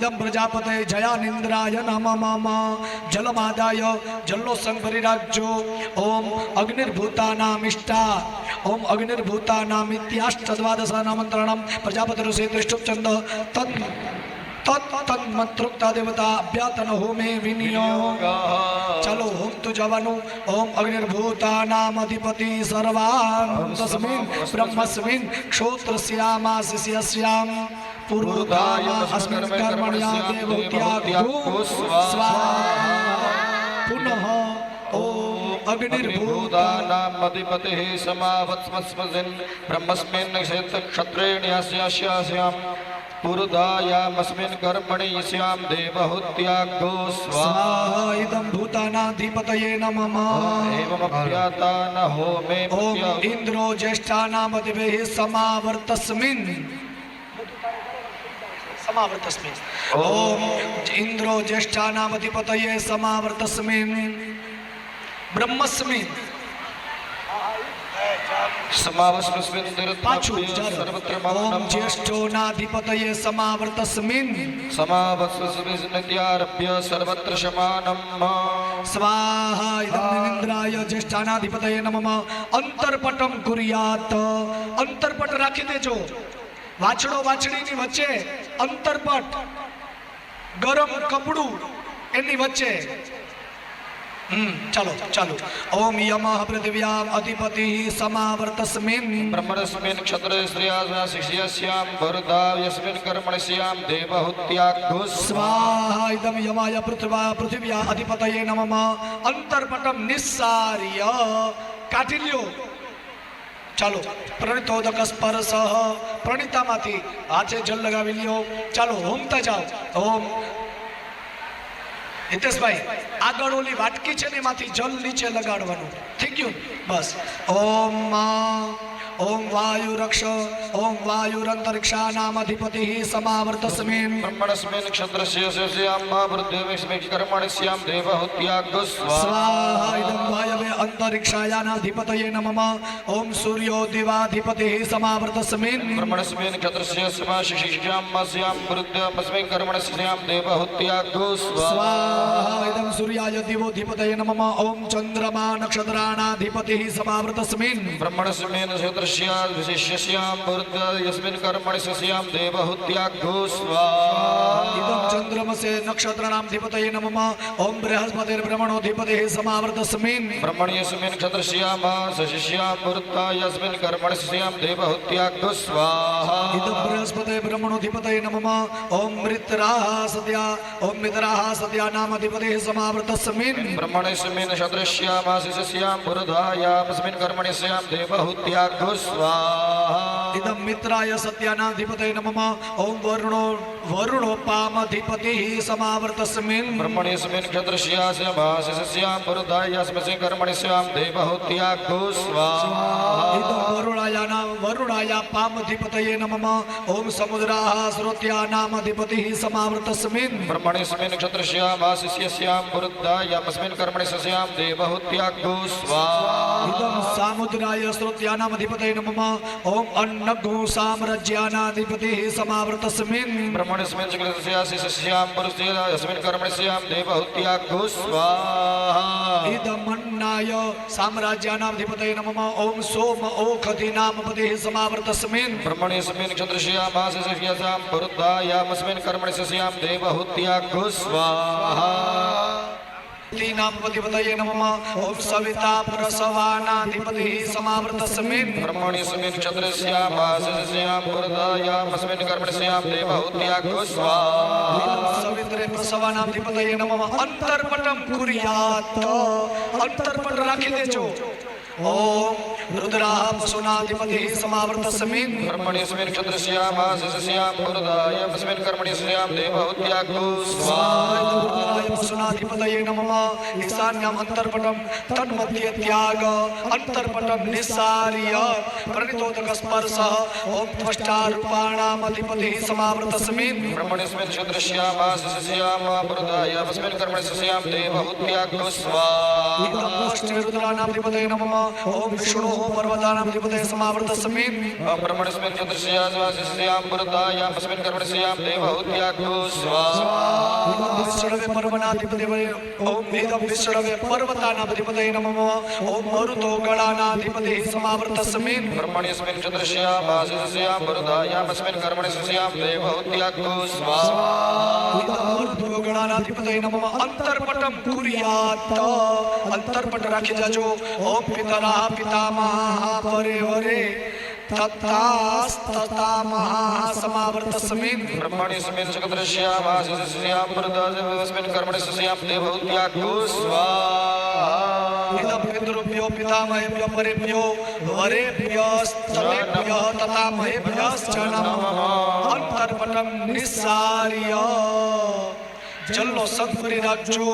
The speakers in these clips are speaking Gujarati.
એકદમ પ્રજાપતે જયાનિંદ્રાય નમા જલમાદાય જલનો સંગ ભરી રાખજો ઓમ અગ્નિર્ભૂતાના મિષ્ટા ઓમ અગ્નિર્ભૂતાના મિત્યાષ્ટદ્વાદશા નામંત્રણમ પ્રજાપતિ ઋષિ દૃષ્ટુપચંદ તદ તત્મંત્રોક્તા દેવતા અભ્યાતન હોમે વિનિયોગ ચાલો હોમ તો જવાનું ઓમ અગ્નિર્ભૂતા નામ અધિપતિ સર્વાન તસ્મિન બ્રહ્મસ્મિન ક્ષોત્ર શ્યામા શિષ્ય શ્યામ अस्मिन् कर्मण्या देवत्याग्रो स्वाहा पुनः ओम अग्निर्भूता भूतानामधिपतिः समावत्स्मस्मसिन् ब्रह्मस्मिन् क्षेत्रक्षत्रेण्यस्यास्यास्यां पुरुधायामस्मिन् कर्मणि यस्यां देवहूत्याग्गो स्वाहा स्वाहा इदं भूतानाधिपतये नमः एवमभ्याता न होमे ओम इंद्रो ज्येष्ठानामधिपतिः समावर्तस्मिन् સમાવર્તસ્મિ. ઓમ ઇન્દ્રો જ્યેષ્ઠાનામ અધિપતયે સમાવર્તસ્મિ બ્રહ્મસ્મિ પાછું ઓમ જ્યેષ્ઠોનાધિપતયે સમાવર્તસ્મિન સમાવર્તસ્મિન્યારભ્ય સર્વત્ર સમાનમ સ્વાહા ઇન્દ્રાય જ્યેષ્ઠાનાધિપતયે નમઃ. અંતરપટમ અંતરપટ રાખી દેજો. વાછડો વાછડીની વચ્ચે અંતરપટ ગરમ કપડું એની વચ્ચે. ચલો ચાલો. ઓમ યમઃ પૃથિવ્યામ અધિપતિ સમાવર્તસ્મિન. બ્રહ્મણસ્મિન ક્ષત્રય શ્રેયાસ્યા શિષ્યસ્યામ ભરધાવ્યસ્મિન કર્મણસ્યામ દેવહુત્યાઘો સ્વાહા ઇદમ યમાય પૃથ્વા પૃથિવ્યા અધિપતયે નમઃ. અંતરપટમ નિસ્સાર્ય કાઢી લ્યો ચાલો પ્રણિતોદક સ્પર્શ પ્રણિતામાંથી હાથે જલ લગાવી લ્યો. ચાલો, હોમતા જાઓ. ઓમ હિતેશભાઈ, આગળ ઓલી વાટકી છે ને એમાંથી જલ નીચે લગાડવાનું. થઈ ગયું? બસ. ઓમ ओम वायुरक्ष ओम वायुरंतरिक्षानामधिपति समावर्तस्मिन् ब्रह्मणस्मिन् क्षत्रस्य स्याम महावृद्धेवेस्मिन् कर्मणस्यां देवहुत्याग स्वाहा इदं वायवे अंतरिक्षायानाधिपतये नमः ओम सूर्यो दिवाधिपतिः समावर्तस्मिन् ब्रह्मणस्मिन् क्षत्रस्य समाशिशिष्याम स्याम वृद्धेवस्मिन् कर्मणस्यां देवहुत्याग स्वाहा इदं सूर्य દેવાય દિવો ધીપતય નમઃ. ઓમ ચંદ્રમા નક્ષત્રાણાધિપતિ સમાવૃતસ્મિન. બ્રહ્મણસ્મિન ક્ષત્રસ્યામ વિશિષ્યસ્યામ ભૂર્ત યસ્મિન કર્મણિ સસ્યામ દેવહુત્યાઘો સ્વાહા ઇદમ ચંદ્રમસે નક્ષત્રણાધિપતય નમઃ ઓમ બૃહસ્પતિર બ્રહ્મણોધિપતિ સમાવૃતસ્મિન બ્રહ્મણ્યસ્મિન ક્ષત્રસ્યામ સશિષ્યામ ભૂર્ત યસ્મિન કર્મણિ સસ્યામ દેવહુત્યાઘો સ્વાહા ઇદમ બૃહસ્પતે બ્રહ્મણોધિપતય નમઃ ઓમ મૃતરાહ સત્યા ઓમ મિતરાહ સત્યા નામાધિપતિ સમાવૃત समावृतस्मिन् ब्रह्मणस्मिन् क्षत्रस्यामा शिष्यस्यां वृद्धायामस्मिन् कर्मणस्यां देवहूत्याग्गो स्वाहा इदं मित्राय सत्यानाधिपतये नमः ॐ वरुणो वरुणोपामधिपतिः समावृतस्मिन् ब्रह्मण्यस्मिन् क्षत्रस्यास्यामा शिष्यस्यां वृद्धायास्मिन् कर्मणस्यां देवहूत्याग्गो स्वाहा इदं वरुणायाना वरुणाया पामधिपतये नमः ॐ समुद्राः श्रोत्यानामधिपतिः समावृतस्मिन् ब्रह्मणस्मिन् क्षत्रस्यामा शिष्यस्यां वृद्धायामस्मिन् कर्मणस्यां देवहूत्याग्गो स्वाहा इदं सामुद्राय श्रोत्यानामधिपतये नमः ॐ અન્નભૂ સામ્રાજ્યાનાધિપતિ સમાવૃતસ્મિન બ્રહ્મણસ્મિન શુક્લસ્યાસી શસ્યામ પરસ્યા યસ્મિન કર્મણસ્યામ દેવહુત્યાઘો સ્વાહા ઇદમન્નાય સામ્રાજ્યાનાધિપતય નમઃ ઓમ સોમ ઓખધિ નામપતિ સમાવૃતસ્મિન બ્રહ્મણસ્મિન ક્ષત્રશ્યામાસી શસ્યામ પરુદ્ધાયામસ્મિન કર્મણસ્યામ દેવહુત્યાઘો સ્વાહા स्वाहा नामपतिपतये नमः ॐ सविता प्रसवानाधिपतिः समावृतस्मिन् ब्रह्मण्यस्मिन् क्षत्रस्यामासस्यां पुरुद्धायामस्मिन् कर्मणस्यां देवहूत्याग्गो स्वाहा સવિત્રે પ્રસવાનાધિપતયે નમઃ અંતરપટમ કુર્યાત અંતરપટ રાખી દેજો ओम रुद्रा पशुनाधिपति समावर्तस्मिन् कर्मणि स्मिन् क्षत्रस्यामा सस्याम वरदाय स्मिन् कर्मणि स्याम देवहत्याग्नो स्वाहा रुद्राय पशुनाधिपतये नमः अन्तर्पटं तन्मध्ये त्याग अन्तर्पटं निस्सार्य प्रणितोदक स्पर्शः ओम त्वष्टारूपाणाम् अधिपतिः समावर्तस्मिन् कर्मणि स्मिन् क्षत्रस्यामा कर्मणि सस्याम देवहत्याग्नो स्वाहा रुद्राणाम् अधिपतये नमः ओम विष्णु पर्वतानां त्रिपदे समावृत समी ब्रह्मणस्मिन् चतुर्षया स्वासिष्यां पुरतायां अस्मिन् कर्मणस्यां देव उद्याघ्यो स्वाहा। पर्वनाधिपतिपदे ओम वेदं विष्णवे पर्वतानाधिपतये नमः। ओम मरुतो गणानाधिपते समावृत समी ब्रह्मणस्मिन् चतुर्षया वासिष्यां पुरतायां अस्मिन् कर्मणस्यां देव उद्याघ्यो स्वाहा। मरुतो गणानाधिपतये नमः। अंतरपटं कुर्यात्। अंतरपट रखे जाजो। ओम पिता પરે વરે તથાસ્તતામહા સમાવર્ત સમીપ ब्रह्मण्यस्मिन् चतुर्श्यामाशिष्यां पुरदायामस्मिन् कर्मणस्यां देवहूत्याग्नो स्वाहा ઇદં પિતૃભ્યો પિતામહેભ્યો પરેભ્યો વરેભ્યસ્તમેભ્યઃ તથા મહેભ્યશ્ચ નમઃ અંતરપટમ નિસ્સાર્ય જલનો સંગ કરી રાખજો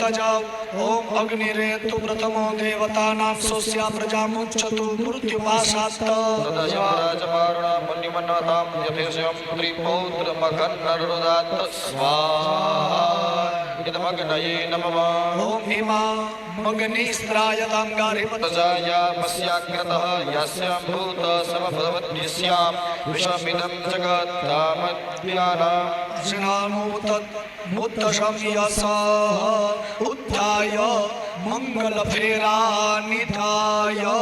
કરતા જાઓ ઓમ અગ્નિરેતુ પ્રથમો દેવતાનામ સોસ્યા પ્રજામુચ્છતુ મૃત્યુપાશાત્ત તદયરાજમારણા પુણ્યમન્નતામ યથેશયમ ત્રિપૌત્ર મકન્નરુદાત્ત સ્વાહા इदमग्नये नमः ઓમ હિમા મગની સ્ત્રાયતાં ગારે तजायामस्याग्रतः यस्यां भूत समभवद्यस्यां विषमिदं जगत्तामद्यानां જિનાનુત મુત્તશમ યસ ઉત્થાય મંગલ ફેરા નિધાય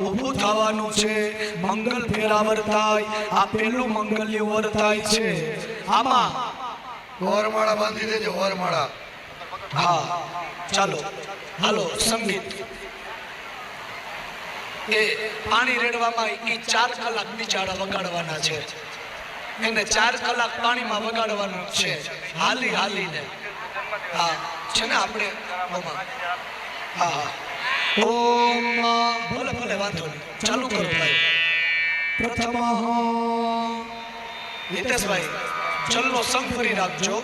ઊભું થવાનું છે મંગલ ફેરા વર્તાય આ પેલું મંગલ્ય વર્તાય છે આમાં વરમાળા બાંધી દેજો વરમાળા હા, ચાલો, હાલો, સંગીત. એ પાણી રેડવામાં એ ચાર કલાક બિચારા વગાડવાના છે. એને ચાર કલાક પાણીમાં વગાડવાનું છે. હાલી, હાલીને. હા, છે ને આપણે? હા હા. ઓમ. ભલે ભલે, વાંધો નહીં. ચાલુ કરો ભાઈ. પ્રથમ હિતેશભાઈ. ચલનો સંગ ફરી રાખજો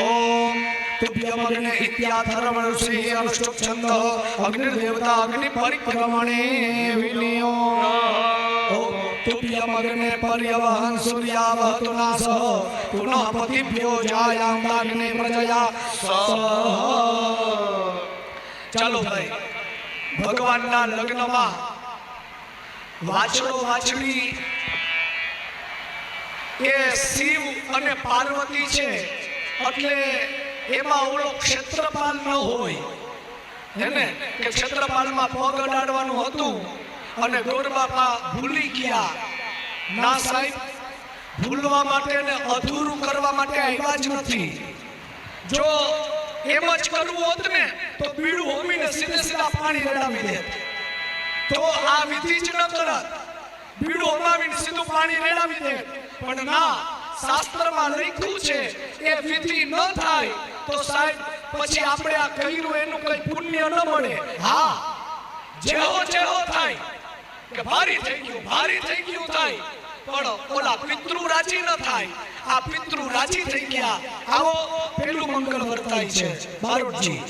ઓમ તુભ્યમગ્ને ઇત્યાથર્મ ઋષિ અનુષ્ઠુપ છંદ અગ્નિર્દેવતા અગ્નિ પરિક્રમણે વિનિયો ઓમ તુભ્યમગ્ને પર્યવહન સૂર્યાવહતુ નાસઃ પુનઃ પતિભ્યો જાયામ અગ્નિ પ્રજયા ચાલો ભાઈ ભગવાનના લગ્નમાં વાછડો વાછડી એ શિવ અને પાર્વતી છે, એટલે એમાં ઓલો ક્ષેત્રપાલ ન હોય. હેને કે ક્ષેત્રપાલમાં પગ અડાડવાનું હતું અને ગોરબાપા ભૂલી ગયા. ના સાહેબ, ભૂલવા માટે ને અધૂરું કરવા માટે આવ્યા જ નથી. જો એમ જ કરવું હોત ને, તો પીળું હોમીને સીધે સીધા પાણી રેડાવી દે તો આ વિધિ જ ન કરત. બીડું હોમાવીને સીધું પાણી રેડાવી દે પણ ના, શાસ્ત્રમાં લખ્યું છે એ વિધિ ન થાય તો સાહેબ, પછી આપણે આ કર્યું એનું કઈ પુણ્ય ન મળે. હા જેવો જેવો થાય. કે ભારી થઈ ગયું, ભારી થઈ ગયું થાય. પણ ઓલા પિતૃ રાજી ન થાય. આ પિતૃ રાજી થઈ ગયા. આવો, પેલું મંગળ વર્તાય છે. બારોટજી.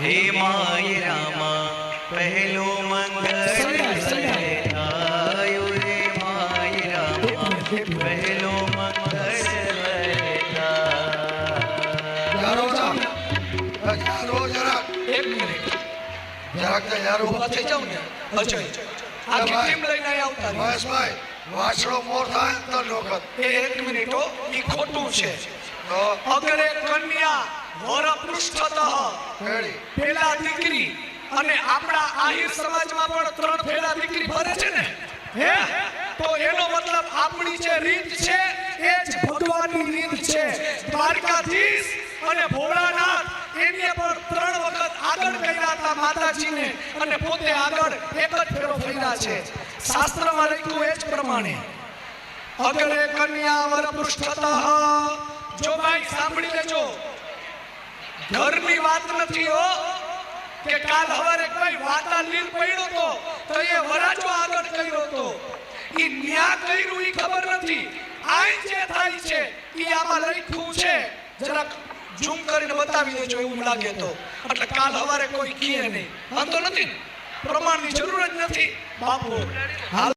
હે માય રામા, પહેલો મંગળ પહેલો મંગળ યારો જા. યારો જરાક એક મિનિટ. જરાક જા યારો ઊભા થઈ જાવ ને. અજય આ ટીમ લઈને આવતા. મહેશભાઈ વાછડો મોર થાય તો વખત એ એક મિનિટ હો ઈ ખોટું છે. તો? અગરે કન્યા વર પૃષ્ઠતઃ પેલા દીકરી અને આપણા આહિર સમાજમાં પણ ત્રણ પેલા દીકરી ભરે છે ને? હે? તો એનો મતલબ આપણી જે રીત છે એ જ ભગવાનની રીત છે. દ્વારકાધીશ અને ભોળાનાથ એને પણ ત્રણ વખત આગળ કર્યા હતા માતાજીને અને પોતે આગળ એક જ ફેરો ફર્યા છે. શાસ્ત્રમાં લખ્યું એ જ પ્રમાણે અગરે કન્યા વર પૃષ્ઠતઃ. જો ભાઈ સાંભળી લેજો, ઘરની વાત નથી હો, કે કાલ હવારે કોઈ વાતા લીલ પડ્યો તો તો એ વરાજો આગળ કર્યો તો ઈ ન્યા કર્યું ઈ ખબર નથી. આઈ જે થાય છે, એ આમાં લખ્યું છે. જરાક ઝૂમ કરીને બતાવી દેજો, એવું લાગે તો. એટલે કાલ હવારે કોઈ કીએ નહીં. વાંધો નથી? પ્રમાણની જરૂર જ નથી. બાપુ. હાલ